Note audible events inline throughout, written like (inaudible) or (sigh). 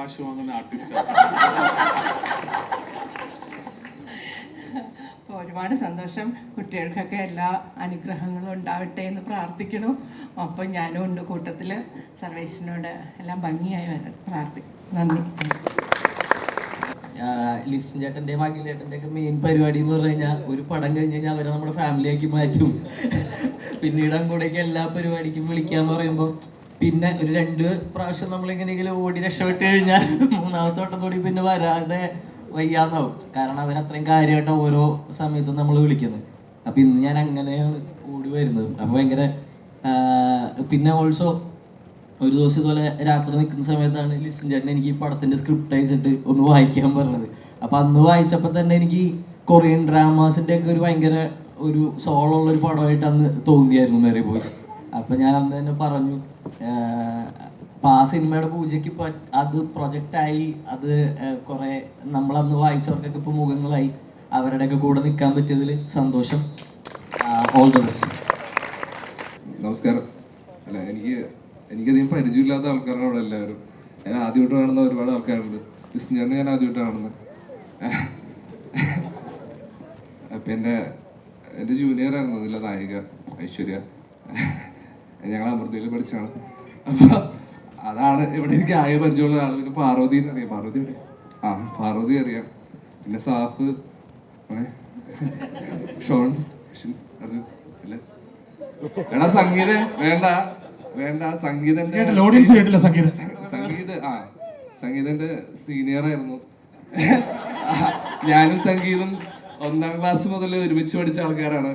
കാശ് വാങ്ങുന്ന ആർട്ടിസ്റ്റ് അപ്പോൾ ഒരുപാട് സന്തോഷം. കുട്ടികൾക്കൊക്കെ എല്ലാ അനുഗ്രഹങ്ങളും ഉണ്ടാവട്ടെ എന്ന് പ്രാർത്ഥിക്കണം അപ്പം ഞാനും ഉണ്ട് കൂട്ടത്തിൽ സർവേശ്വരനോട് എല്ലാം ഭംഗിയായി വരാൻ പ്രാർത്ഥിക്കും നന്ദി. ലിസ്റ്റിൻ ചേട്ടന്റെ മകിൽ ചേട്ടന്റെ ഒക്കെ മെയിൻ പരിപാടി എന്ന് പറഞ്ഞു കഴിഞ്ഞാൽ ഒരു പടം കഴിഞ്ഞ് കഴിഞ്ഞാൽ അവരെ നമ്മുടെ ഫാമിലിയാക്കി മാറ്റും. പിന്നീട് അങ്ങോട്ടേക്ക് എല്ലാ പരിപാടിക്കും വിളിക്കാന്ന് പറയുമ്പോൾ പിന്നെ ഒരു രണ്ട് പ്രാവശ്യം നമ്മൾ എങ്ങനെയെങ്കിലും ഓടി രക്ഷപ്പെട്ട് കഴിഞ്ഞാൽ മൂന്നാമത്തെ വട്ടം കൂടി പിന്നെ വരാതെ വയ്യാന്നാവും. കാരണം അവരത്രയും കാര്യമായിട്ട് ഓരോ സമയത്തും നമ്മൾ വിളിക്കുന്നത്. അപ്പൊ ഇന്ന് ഞാൻ അങ്ങനെയാണ് ഓടി വരുന്നത്. അപ്പൊ ഭയങ്കര പിന്നെ ഓൾസോ ഒരു ദിവസം ഇതുപോലെ രാത്രി നിൽക്കുന്ന സമയത്താണ് ലിസൺ ചേട്ടൻ എനിക്ക് ഈ പടത്തിന്റെ സ്ക്രിപ്റ്റ് അയച്ചിട്ട് ഒന്ന് വായിക്കാൻ പറഞ്ഞത്. അപ്പൊ അന്ന് വായിച്ചപ്പോൾ തന്നെ എനിക്ക് കൊറിയൻ ഡ്രാമാസിന്റെ ഒക്കെ ഒരു ഭയങ്കര ഒരു സോളുള്ള ഒരു പടമായിട്ട് അന്ന് തോന്നിയായിരുന്നു മേറി ബോയ്സ്. അപ്പൊ ഞാൻ അന്ന് തന്നെ പറഞ്ഞു അപ്പൊ ആ സിനിമയുടെ പൂജയ്ക്ക് ഇപ്പൊ അത് പ്രൊജക്റ്റായി അത് കൊറേ നമ്മളന്ന് വായിച്ചവർക്കൊക്കെ ഇപ്പൊ മുഖങ്ങളായി. അവരുടെയൊക്കെ കൂടെ നിൽക്കാൻ പറ്റിയതിൽ സന്തോഷം. ഓൾ ദ ബെസ്റ്റ് നമസ്കാരം. അല്ല എനിക്ക് എനിക്കധികം പരിചയമില്ലാത്ത ആൾക്കാരാണ് അവിടെ എല്ലാവരും. ഞാൻ ആദ്യമായിട്ട് കാണുന്ന ഒരുപാട് ആൾക്കാരുണ്ട്. ലിസ്നറിനെ ഞാൻ ആദ്യമായിട്ട് കാണുന്നത്. അപ്പം എന്റെ എന്റെ ജൂനിയർ ആയിരുന്നു അതിലെ നായിക ഐശ്വര്യ. ഞങ്ങൾ അമൃതയിൽ പഠിച്ചാണ് അപ്പോൾ അതാണ് ഇവിടെ എനിക്ക് ആയ പരിചയമുള്ള ആൾ പിന്നെ പാർവതിനെ അറിയാം പാർവതി ആ പാർവതി അറിയാം. പിന്നെ സാഫ് ഷോൺ അർജുൻ അല്ലേ? എടാ സംഗീത വേണ്ട വേണ്ട സംഗീതം കേട്ടില്ല സംഗീതം. സംഗീത ആ സംഗീതന്റെ സീനിയർ ആയിരുന്നു. ഞാനും സംഗീതം ഒന്നാം ക്ലാസ് മുതൽ ഒരുമിച്ച് പഠിച്ച ആൾക്കാരാണ്.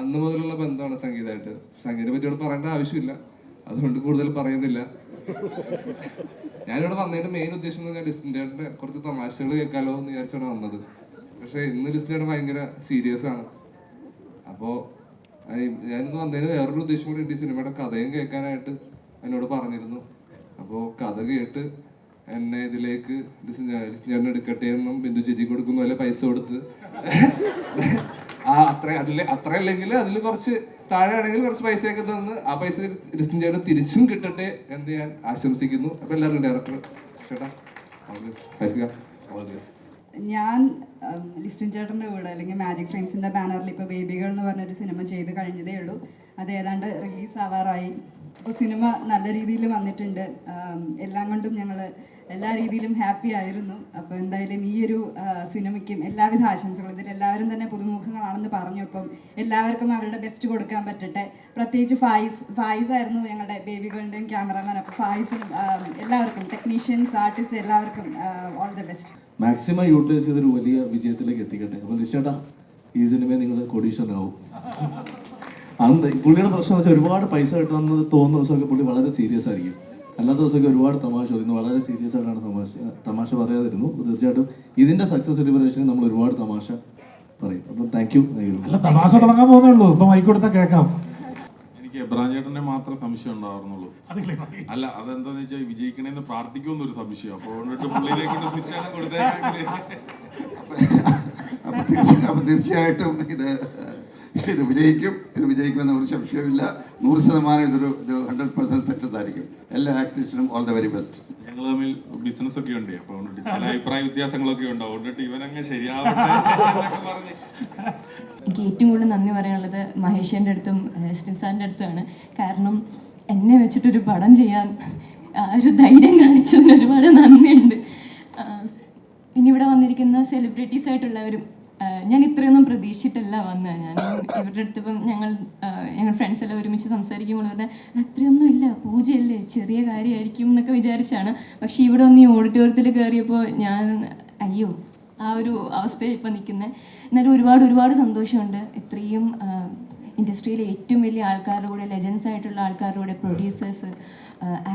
അന്ന് മുതലുള്ള ബന്ധമാണ് സംഗീതമായിട്ട് സംഗീതത്തെ പറ്റിയോട് പറയേണ്ട ആവശ്യമില്ല. അതുകൊണ്ട് കൂടുതൽ പറയുന്നില്ല. ഞാനിവിടെ വന്നതിന്റെ മെയിൻ ഉദ്ദേശം എന്ന് പറഞ്ഞാൽ ഡിസ്റ്റിന്റെ കുറച്ച് തമാശകൾ കേൾക്കാലോ എന്ന് വിചാരിച്ചാണ് വന്നത്. പക്ഷെ ഇന്ന് ഡിസ്റ്റിന്റെ ഭയങ്കര സീരിയസ് ആണ്. അപ്പോ ഞാൻ ഞാനിന്ന് വന്നതിന് വേറൊരു ഉദ്ദേശം കൂടി ഉണ്ട്. ഈ സിനിമയുടെ കഥയും കേൾക്കാനായിട്ട് എന്നോട് പറഞ്ഞിരുന്നു. അപ്പോൾ കഥ കേട്ട് എന്നെ ഇതിലേക്ക് ഞാൻ എടുക്കട്ടെ എന്നും ബിന്ദു ചേച്ചി കൊടുക്കുന്ന പോലെ പൈസ കൊടുത്ത്. ആ അത്ര അതിൽ അത്ര അല്ലെങ്കിൽ അതിൽ കുറച്ച് താഴെ ആണെങ്കിൽ കുറച്ച് പൈസയൊക്കെ തന്ന് ആ പൈസ ചേട്ടൻ തിരിച്ചും കിട്ടട്ടെ എന്ന് ഞാൻ ആശംസിക്കുന്നു. അപ്പൊ എല്ലാവരും ഡയറക്ടർ ചേട്ടാ ഞാൻ ലിസ്റ്റിൻ ചേട്ടന്റെ കൂടെ അല്ലെങ്കിൽ മാജിക് ഫ്രെയിംസിന്റെ ബാനറിൽ ഇപ്പോൾ ബേബികൾ എന്ന് പറഞ്ഞൊരു സിനിമ ചെയ്ത് കഴിഞ്ഞതേ ഉള്ളൂ. അത് ഏതാണ്ട് റിലീസ് ആവാറായി. അപ്പോൾ സിനിമ നല്ല രീതിയിൽ വന്നിട്ടുണ്ട്. എല്ലാം കൊണ്ടും ഞങ്ങൾ എല്ലാ രീതിയിലും ഹാപ്പി ആയിരുന്നു. അപ്പോൾ എന്തായാലും ഈ ഒരു സിനിമയ്ക്കും എല്ലാവിധ ആശംസകളും. ഇതിൽ എല്ലാവരും തന്നെ പുതുമുഖങ്ങളാണെന്ന് പറഞ്ഞു. അപ്പം എല്ലാവർക്കും അവരുടെ ബെസ്റ്റ് കൊടുക്കാൻ പറ്റട്ടെ. പ്രത്യേകിച്ച് ഫായിസ് ഫായിസ് ആയിരുന്നു ഞങ്ങളുടെ ബേബികളുടെയും ക്യാമറമാൻ അപ്പോൾ ഫായിസിനും എല്ലാവർക്കും ടെക്നീഷ്യൻസ് ആർട്ടിസ്റ്റ് എല്ലാവർക്കും all the best maximum utilise ചെയ്തൊരു വലിയ വിജയത്തിലേക്ക് എത്തിക്കട്ടെ. അപ്പോൾ നിശ്ചേട്ടാ ഈ സിനിമയിൽ നിങ്ങൾ കൊടീശ്വരനാവും. അന്ന് പുള്ളിയുടെ പ്രശ്നം വെച്ചാൽ ഒരുപാട് പൈസ കിട്ടുന്നത് തോന്നുന്ന ദിവസമൊക്കെ പുള്ളി വളരെ സീരിയസ് ആയിരിക്കും. അല്ലാത്ത ദിവസമൊക്കെ ഒരുപാട് തമാശ ഇന്ന് വളരെ സീരിയസ് ആയിട്ടാണ് തമാശ തമാശ പറയാതിരുന്നു. തീർച്ചയായിട്ടും ഇതിന്റെ സക്സസ് സെലിബ്രേഷൻ നമ്മൾ ഒരുപാട് തമാശ പറയും. അപ്പം താങ്ക് യു അല്ല തമാശ തുടങ്ങാൻ പോകുന്നേ ഉള്ളൂ ഇപ്പൊ മൈക്ക് കൊടുത്താൽ കേൾക്കാം. എനിക്ക് എബ്രാൻ ചേട്ടനെ മാത്രം സംശയം ഉണ്ടാവുന്നുള്ളൂ. അല്ല അതെന്താന്ന് വെച്ചാൽ വിജയിക്കണേന്ന് പ്രാർത്ഥിക്കുമെന്ന് ഒരു സംശയം അതുകൊണ്ടിട്ട് പുള്ളിയിലേക്ക് സ്വിച്ച് ആണ് അപ്പൊ തീർച്ചയായിട്ടും ഇത് ഇത് വിജയിക്കും. ഇത് വിജയിക്കുമെന്ന് ഒരു സംശയമില്ല നൂറ് ശതമാനം ഇതൊരു ഒരു ഹൺഡ്രഡ് പെർസെന്റ് സക്സസ് ആയിരിക്കും എല്ലാ ആക്ടേഴ്സിനും ഓൾ ദ വെരി ബെസ്റ്റ് ഞങ്ങൾ തമ്മിൽ ബിസിനസ് ഒക്കെ ഉണ്ട്. അപ്പൊ അതുകൊണ്ട് ചില അഭിപ്രായ വ്യത്യാസങ്ങളൊക്കെ ഉണ്ട്. അതുകൊണ്ട് ഇവനങ്ങ് ശരിയാവട്ടെ എന്നൊക്കെ പറഞ്ഞ്. എനിക്ക് ഏറ്റവും കൂടുതൽ നന്ദി പറയാനുള്ളത് മഹേഷിന്റെ അടുത്തും ഹെസ്റ്റിൻ സാറിന്റെ അടുത്തുമാണ്. കാരണം എന്നെ വെച്ചിട്ടൊരു പടം ചെയ്യാൻ ഒരു ധൈര്യം കാണിച്ചതിന് ഒരുപാട് നന്ദിയുണ്ട്. ഇനി ഇവിടെ വന്നിരിക്കുന്ന സെലിബ്രിറ്റീസ് ആയിട്ടുള്ളവരും ഞാൻ ഇത്രയൊന്നും പ്രതീക്ഷിച്ചിട്ടല്ല വന്നത് ഞാൻ ഇവരുടെ അടുത്ത് ഇപ്പം ഞങ്ങൾ ഞങ്ങൾ ഫ്രണ്ട്സ് എല്ലാം ഒരുമിച്ച് സംസാരിക്കുമ്പോൾ പറഞ്ഞാൽ അത്രയൊന്നും ഇല്ല പൂജയല്ലേ ചെറിയ കാര്യമായിരിക്കും എന്നൊക്കെ വിചാരിച്ചാണ്. പക്ഷേ ഇവിടെ ഒന്ന് ഈ ഓഡിറ്റോറിയത്തിൽ കയറിയപ്പോൾ ഞാൻ അയ്യോ ആ ഒരു അവസ്ഥയിൽ ഇപ്പം നിൽക്കുന്നത് എന്നാലും ഒരുപാട് ഒരുപാട് സന്തോഷമുണ്ട്. ഇത്രയും ഇൻഡസ്ട്രിയിലെ ഏറ്റവും വലിയ ആൾക്കാരുടെ ലെജൻസ് ആയിട്ടുള്ള ആൾക്കാരുടെ പ്രൊഡ്യൂസേഴ്സ്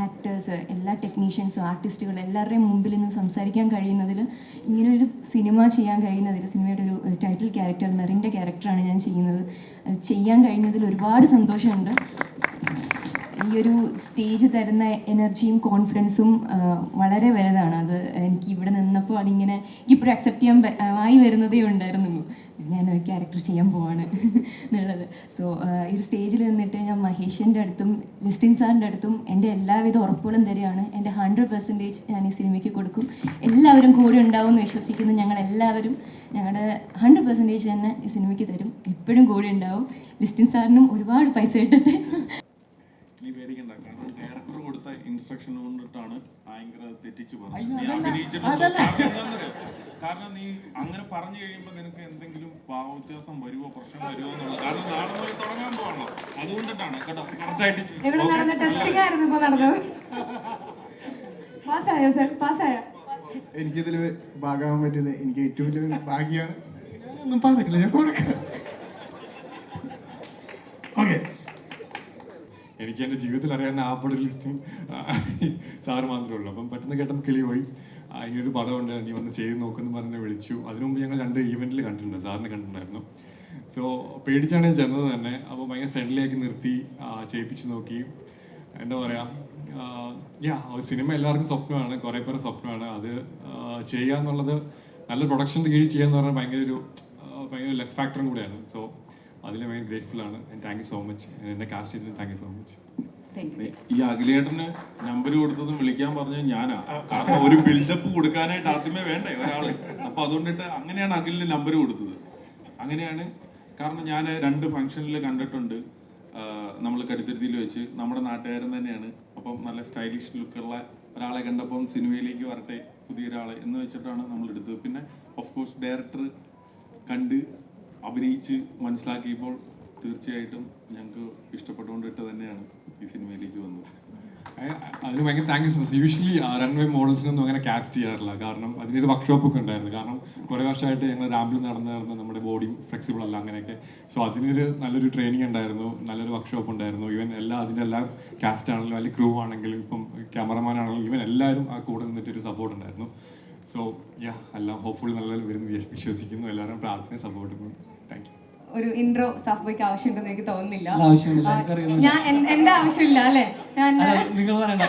ആക്ടേഴ്സ് എല്ലാ ടെക്നീഷ്യൻസും ആർട്ടിസ്റ്റുകളും എല്ലാവരുടെയും മുമ്പിൽ നിന്ന് സംസാരിക്കാൻ കഴിയുന്നതിൽ ഇങ്ങനൊരു സിനിമ ചെയ്യാൻ കഴിയുന്നതിൽ സിനിമയുടെ ഒരു ടൈറ്റിൽ ക്യാരക്ടർ മെറിന്റെ ക്യാരക്ടറാണ് ഞാൻ ചെയ്യുന്നത്. അത് ചെയ്യാൻ കഴിഞ്ഞതിൽ ഒരുപാട് സന്തോഷമുണ്ട്. ഈ ഒരു സ്റ്റേജ് തരുന്ന എനർജിയും കോൺഫിഡൻസും വളരെ വലുതാണ്. അത് എനിക്ക് ഇവിടെ നിന്നപ്പോൾ അതിങ്ങനെ എനിക്കിപ്പോഴും അക്സെപ്റ്റ് ചെയ്യാൻ ആയി വരുന്നതേ ഉണ്ടായിരുന്നുള്ളൂ. ഞാനൊരു ക്യാരക്ടർ ചെയ്യാൻ പോവാണ് (laughs) എന്നുള്ളത്. സോ ഈ ഒരു സ്റ്റേജിൽ നിന്നിട്ട് ഞാൻ മഹേഷിന്റെ അടുത്തും ലിസ്റ്റിൻ സാറിന്റെ അടുത്തും എന്റെ എല്ലാവിധ ഉറപ്പുകളും തരികയാണ്. എന്റെ ഹൺഡ്രഡ് പെർസെന്റേജ് ഞാൻ ഈ സിനിമയ്ക്ക് കൊടുക്കും. എല്ലാവരും കൂടെ ഉണ്ടാവും എന്ന് വിശ്വസിക്കുന്നു ഞങ്ങൾ എല്ലാവരും ഞങ്ങളുടെ ഹൺഡ്രഡ് പെർസെന്റേജ് തന്നെ ഈ സിനിമയ്ക്ക് തരും. എപ്പോഴും കൂടെ ഉണ്ടാവും. ലിസ്റ്റിൻ സാറിനും ഒരുപാട് പൈസ ഇട്ടിട്ട് നീ പേടിക്കണ്ട. കാരണം ഡയറക്ടർ കൊടുത്ത ഇൻസ്ട്രക്ഷൻ കൊണ്ടിട്ടാണ് ഭയങ്കര തെറ്റിച്ചു പറഞ്ഞത്. കാരണം നീ അങ്ങനെ പറഞ്ഞു കഴിയുമ്പോൾ നിനക്ക് എന്തെങ്കിലും ഭാവവ്യത്യാസം വരുമോ പ്രശ്നം വരുമോ എന്നുള്ളത്? കാരണം നാളെ മുതൽ തുടങ്ങാൻ പോകണോ അതുകൊണ്ടിട്ടാണ് കേട്ടോ. കറക്റ്റായിട്ട് എനിക്കിതിൽ ഭാഗമാകാൻ പറ്റുന്നത് എനിക്ക് ഏറ്റവും വലിയ ഭാഗ്യമാണ് ഒന്നും പറഞ്ഞില്ല ഞാൻ കൊടുക്കാം ഓക്കെ. എനിക്ക് എന്റെ ജീവിതത്തിൽ അറിയാവുന്ന ആ പടം ലിസ്റ്റിംഗ് സാറ് മാത്രമേ ഉള്ളൂ. അപ്പം പെട്ടെന്ന് കേട്ടപ്പോൾ കിളി പോയി ഇങ്ങനൊരു പടമുണ്ട് നീ വന്ന് ചെയ്ത് നോക്കുമെന്ന് പറഞ്ഞ് വിളിച്ചു. അതിനു മുമ്പ് ഞങ്ങൾ രണ്ട് ഈവെന്റിൽ കണ്ടിട്ടുണ്ട് സാറിനെ കണ്ടിട്ടുണ്ടായിരുന്നു. സോ പേടിച്ചാണ് ഞാൻ ചെന്നത് തന്നെ. അപ്പോൾ ഭയങ്കര ഫ്രണ്ട്ലി ആക്കി നിർത്തി ചെയ്യിപ്പിച്ച് നോക്കി. എന്താ പറയുക യാ സിനിമ എല്ലാവർക്കും സ്വപ്നമാണ് കുറേ പേരുടെ സ്വപ്നമാണ്. അത് ചെയ്യുക എന്നുള്ളത് നല്ല പ്രൊഡക്ഷന്റെ കീഴിൽ ചെയ്യുക എന്ന് പറഞ്ഞാൽ ഭയങ്കര ഒരു ഭയങ്കര ലക്ക് ഫാക്ടറും കൂടെയാണ്. സോ അതിൽ ഭയങ്കര ഗ്രേറ്റ്ഫുൾ ആണ്. താങ്ക് യു സോ മച്ച് എന്നെ കാസ്റ്റ് ചെയ്തതിന് താങ്ക് യു സോ മച്ച് ഈ അഖിലേട്ടന് നമ്പർ കൊടുത്തതും വിളിക്കാൻ പറഞ്ഞത് ഞാനാ. കാരണം ഒരു ബിൽഡപ്പ് കൊടുക്കാനായിട്ട് ആദ്യമേ വേണ്ടേ ഒരാൾ. അപ്പൊ അതുകൊണ്ടിട്ട് അങ്ങനെയാണ് അഖിലിന് നമ്പർ കൊടുത്തത്. അങ്ങനെയാണ്. കാരണം ഞാൻ രണ്ട് ഫംഗ്ഷനിൽ കണ്ടിട്ടുണ്ട്. നമ്മൾ കടുത്തിരുത്തിയിൽ വെച്ച്. നമ്മുടെ നാട്ടുകാരൻ തന്നെയാണ്. അപ്പം നല്ല സ്റ്റൈലിഷ് ലുക്കുള്ള ഒരാളെ കണ്ടപ്പം സിനിമയിലേക്ക് വരട്ടെ പുതിയൊരാളെ എന്ന് വെച്ചിട്ടാണ് നമ്മൾ എടുത്തത്. പിന്നെ ഓഫ് കോഴ്സ് ഡയറക്ടർ കണ്ട് അഭിനയിച്ച് മനസ്സിലാക്കിയപ്പോൾ തീർച്ചയായിട്ടും ഞങ്ങൾക്ക് ഇഷ്ടപ്പെട്ടുകൊണ്ടിട്ട് തന്നെയാണ് ഈ സിനിമയിലേക്ക് വന്നത്. അതിന് ഭയങ്കര thank you so much usually runway മോഡൽസിനൊന്നും അങ്ങനെ കാസ്റ്റ് ചെയ്യാറില്ല. കാരണം അതിനൊരു വർക്ക്ഷോപ്പ് ഒക്കെ ഉണ്ടായിരുന്നു. കാരണം കുറേ വർഷമായിട്ട് ഞങ്ങൾ റാമ്പിൽ നടന്ന് നടന്ന് നമ്മുടെ ബോഡി ഫ്ലെക്സിബിൾ അല്ല അങ്ങനെയൊക്കെ. സോ അതിനൊരു നല്ലൊരു ട്രെയിനിങ് ഉണ്ടായിരുന്നു. നല്ലൊരു വർക്ക്ഷോപ്പ് ഉണ്ടായിരുന്നു. ഈവൻ എല്ലാ അതിന്റെ എല്ലാ കാസ്റ്റ് ആണെങ്കിലും അല്ലെങ്കിൽ ക്രൂ ആണെങ്കിലും ഇപ്പം ക്യാമറമാൻ ആണെങ്കിലും ഈവൻ എല്ലാവരും ആ കൂടെ നിന്നിട്ട് ഒരു സപ്പോർട്ട് ഉണ്ടായിരുന്നു. സോ യാ എല്ലാം ഹോപ്പ്ഫുൾ നല്ല വരുന്ന വിശ്വസിക്കുന്നു. എല്ലാവരും പ്രാർത്ഥനയും സപ്പോർട്ടും താങ്ക് യു ഒരു ഇൻട്രോ സാഫ്ബോയ്ക്ക് ആവശ്യമുണ്ടെന്ന് എനിക്ക് തോന്നുന്നില്ല. ഞാൻ എന്റെ ആവശ്യമില്ല അല്ലെ? ഞാൻ നിങ്ങൾ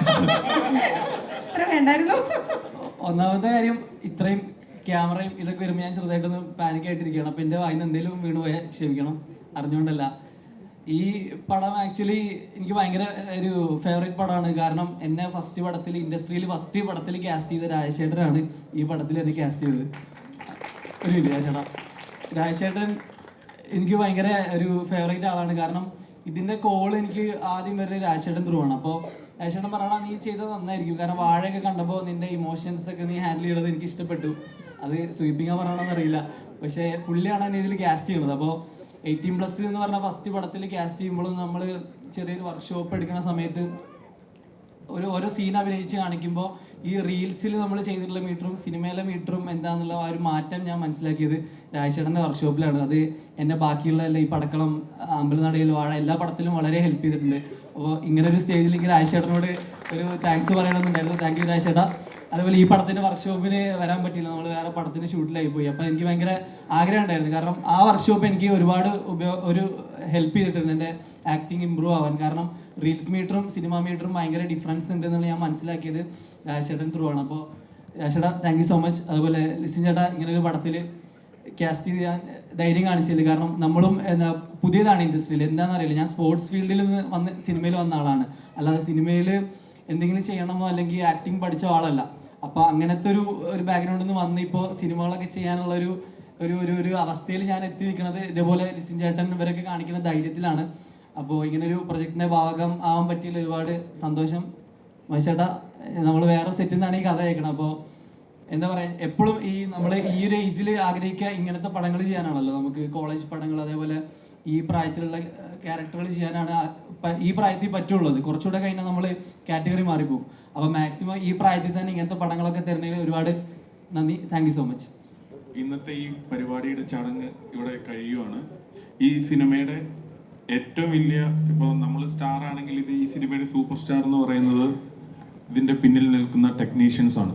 ഇത്ര വേണ്ടായിരുന്നു. ഒന്നാമത്തെ കാര്യം ഇത്രയും ക്യാമറയും ഇതൊക്കെ വരുമ്പോൾ ഞാൻ ചെറുതായിട്ടൊന്ന് പാനിക് ആയിട്ടിരിക്കുകയാണ്. അപ്പം എന്റെ വായിന്ന് എന്തെങ്കിലും വീണ് പോയാൽ ക്ഷമിക്കണം. അറിഞ്ഞുകൊണ്ടല്ല. ഈ പടം ആക്ച്വലി എനിക്ക് ഭയങ്കര ഒരു ഫേവറേറ്റ് പടമാണ്. കാരണം എന്നെ ഫസ്റ്റ് പടത്തിൽ ഇൻഡസ്ട്രിയിൽ ഫസ്റ്റ് പടത്തിൽ കാസ്റ്റ് ചെയ്ത രാജശേഖരനാണ് ഈ പടത്തിൽ എന്നെ കാസ്റ്റ് ചെയ്തത്. ഒരു രാജേട്ടൻ എനിക്ക് ഭയങ്കര ഒരു ഫേവറേറ്റ് ആളാണ്. കാരണം ഇതിന്റെ കോൾ എനിക്ക് ആദ്യം വരുന്നത് രാജശേഖരൻ ത്രൂ ആണ്. അപ്പോൾ രാജശേഖരൻ പറയണ നീ ചെയ്തത് നന്നായിരിക്കും. കാരണം വാഴയൊക്കെ കണ്ടപ്പോൾ നിന്റെ ഇമോഷൻസ് ഒക്കെ നീ ഹാൻഡിൽ ചെയ്തത് എനിക്ക് ഇഷ്ടപ്പെട്ടു. അത് സ്വീപ്പിംഗ് പറയണമെന്ന് അറിയില്ല. പക്ഷേ പുള്ളിയാണ് എന്നെ ഇതിൽ കാസ്റ്റ് ചെയ്യുന്നത്. അപ്പോൾ എയ്റ്റീൻ പ്ലസ് എന്ന് പറഞ്ഞ ഫസ്റ്റ് പടത്തിൽ കാസ്റ്റ് ചെയ്യുമ്പോഴും നമ്മൾ ചെറിയൊരു വർക്ക്ഷോപ്പ് എടുക്കുന്ന സമയത്ത് ഒരു ഓരോ സീൻ അഭിനയിച്ച് കാണിക്കുമ്പോൾ ഈ റീൽസിൽ നമ്മൾ ചെയ്തിട്ടുള്ള മീറ്ററും സിനിമയിലെ മീറ്ററും എന്താണെന്നുള്ള ആ ഒരു മാറ്റം ഞാൻ മനസ്സിലാക്കിയത് രാജേഷേട്ടന്റെ വർക്ക്ഷോപ്പിലാണ് അത് എന്നെ ബാക്കിയുള്ള എല്ലാ ഈ പടക്കളം അമ്പലനടയിൽ വാഴ എല്ലാ പടത്തിലും വളരെ ഹെൽപ്പ് ചെയ്തിട്ടുണ്ട്. അപ്പോൾ ഇങ്ങനെ ഒരു സ്റ്റേജിലേക്ക് രാജേഷേട്ടനോട് ഒരു താങ്ക്സ് പറയണമെന്നുണ്ടായിരുന്നു. താങ്ക് യു രാജേഷേട്ടാ അതുപോലെ ഈ പടത്തിന്റെ വർക്ക്ഷോപ്പിന് വരാൻ പറ്റിയില്ല. നമ്മൾ വേറെ പടത്തിന്റെ ഷൂട്ടിലായി പോയി. അപ്പോൾ എനിക്ക് ഭയങ്കര ആഗ്രഹം ഉണ്ടായിരുന്നു. കാരണം ആ വർക്ക്ഷോപ്പ് എനിക്ക് ഒരുപാട് ഉപയോഗ ഒരു ഹെൽപ്പ് ചെയ്തിട്ടുണ്ട്. എന്റെ ആക്ടിങ് ഇമ്പ്രൂവ് ആവാൻ. കാരണം റീൽസ് മീറ്ററും സിനിമ മീറ്ററും ഭയങ്കര ഡിഫറൻസ് ഉണ്ട് എന്നുള്ള ഞാൻ മനസ്സിലാക്കിയത് രാജേട്ടൻ ത്രൂ ആണ്. അപ്പോൾ രാജേട്ടാ താങ്ക് യു സോ മച്ച് അതുപോലെ ലിസിൻ ചേട്ടാ ഇങ്ങനെ ഒരു പടത്തിൽ കാസ്റ്റ് ചെയ്യാൻ ധൈര്യം കാണിച്ചില്ല കാരണം നമ്മളും എന്താ പുതിയതാണ് ഇൻഡസ്ട്രിയിൽ. എന്താണെന്ന് അറിയില്ല ഞാൻ സ്പോർട്സ് ഫീൽഡിൽ നിന്ന് വന്ന് സിനിമയിൽ വന്ന ആളാണ്. അല്ലാതെ സിനിമയിൽ എന്തെങ്കിലും ചെയ്യണമോ അല്ലെങ്കിൽ ആക്ടിങ് പഠിച്ച ആളല്ല. അപ്പോൾ അങ്ങനത്തെ ഒരു ഒരു ബാക്ക്ഗ്രൗണ്ടിൽ നിന്ന് വന്ന് ഇപ്പോൾ സിനിമകളൊക്കെ ചെയ്യാനുള്ള ഒരു ഒരു ഒരു അവസ്ഥയിൽ ഞാൻ എത്തി നിൽക്കുന്നത് ഇതേപോലെ ലിസിൻ ചേട്ടൻ ഇവരൊക്കെ കാണിക്കുന്ന ധൈര്യത്തിലാണ്. അപ്പോൾ ഇങ്ങനെ ഒരു പ്രൊജക്റ്റിന്റെ ഭാഗം ആവാൻ പറ്റിയതിൽ ഒരുപാട് സന്തോഷം. മനുഷ്യേട്ടാ നമ്മൾ വേറെ സെറ്റിൽ നിന്നാണ് ഈ കഥ കേൾക്കണം അപ്പോൾ എന്താ പറയാ എപ്പോഴും ഈ നമ്മൾ ഈ ഒരു ഏജിൽ ആഗ്രഹിക്കുക ഇങ്ങനത്തെ പടങ്ങൾ ചെയ്യാനാണല്ലോ. നമുക്ക് കോളേജ് പടങ്ങൾ അതേപോലെ ഈ പ്രായത്തിലുള്ള ക്യാരക്ടറുകൾ ചെയ്യാനാണ് ഈ പ്രായത്തിൽ പറ്റുള്ളത് കുറച്ചുകൂടെ കഴിഞ്ഞാൽ നമ്മൾ കാറ്റഗറി മാറിപ്പോകും അപ്പോൾ മാക്സിമം ഈ പ്രായത്തിൽ തന്നെ ഇങ്ങനത്തെ പടങ്ങളൊക്കെ തരുന്നതിൽ ഒരുപാട് നന്ദി. താങ്ക് സോ മച്ച് ഇന്നത്തെ ഈ പരിപാടിയുടെ ചടങ്ങ് ഇവിടെ കഴിയുവാണ്. ഈ സിനിമയുടെ ഏറ്റവും വലിയ ഇപ്പോൾ നമ്മൾ സ്റ്റാർ ആണെങ്കിൽ ഇത് ഈ സിനിമയുടെ സൂപ്പർ സ്റ്റാർ എന്ന് പറയുന്നത് ഇതിന്റെ പിന്നിൽ നിൽക്കുന്ന ടെക്നീഷ്യൻസ് ആണ്.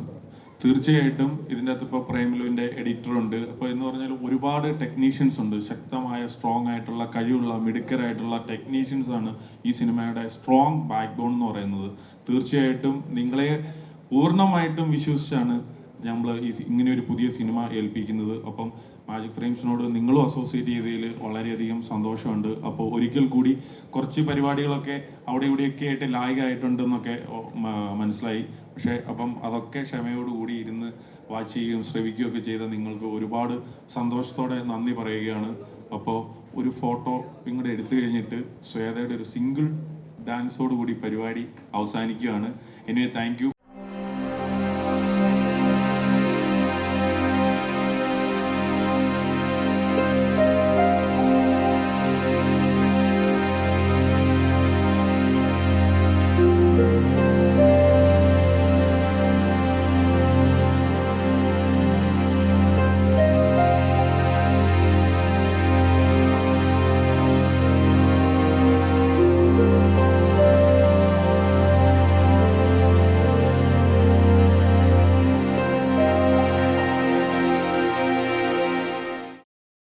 തീർച്ചയായിട്ടും ഇതിന്റെ അകത്ത് ഇപ്പോൾ പ്രേമലുവിന്റെ എഡിറ്റർ ഉണ്ട്. അപ്പോൾ എന്ന് പറഞ്ഞാൽ ഒരുപാട് ടെക്നീഷ്യൻസ് ഉണ്ട്. ശക്തമായ സ്ട്രോങ് ആയിട്ടുള്ള കഴിവുള്ള മിടുക്കരായിട്ടുള്ള ടെക്നീഷ്യൻസ് ആണ് ഈ സിനിമയുടെ സ്ട്രോങ് ബാക്ക്ബോൺ എന്ന് പറയുന്നത്. തീർച്ചയായിട്ടും നിങ്ങളെ പൂർണമായിട്ടും വിശ്വസിച്ചാണ് നമ്മൾ ഈ ഇങ്ങനെ ഒരു പുതിയ സിനിമ ഏൽപ്പിക്കുന്നത്. അപ്പം മാജിക് ഫ്രെയിംസിനോട് നിങ്ങളും അസോസിയേറ്റ് ചെയ്തതിൽ വളരെയധികം സന്തോഷമുണ്ട്. അപ്പോൾ ഒരിക്കൽ കൂടി കുറച്ച് പരിപാടികളൊക്കെ അവിടെ ഇവിടെയൊക്കെ ആയിട്ട് ലായകമായിട്ടുണ്ടെന്നൊക്കെ മനസ്സിലായി. പക്ഷേ അപ്പം അതൊക്കെ ക്ഷമയോടുകൂടി ഇരുന്ന് വാച്ച് ചെയ്യുകയും ശ്രവിക്കുകയും ഒക്കെ ചെയ്ത നിങ്ങൾക്ക് ഒരുപാട് സന്തോഷത്തോടെ നന്ദി പറയുകയാണ്. അപ്പോൾ ഒരു ഫോട്ടോ ഇങ്ങോട്ട് എടുത്തു കഴിഞ്ഞിട്ട് ശ്വേതയുടെ ഒരു സിംഗിൾ ഡാൻസോടുകൂടി പരിപാടി അവസാനിക്കുകയാണ്. Anyway thank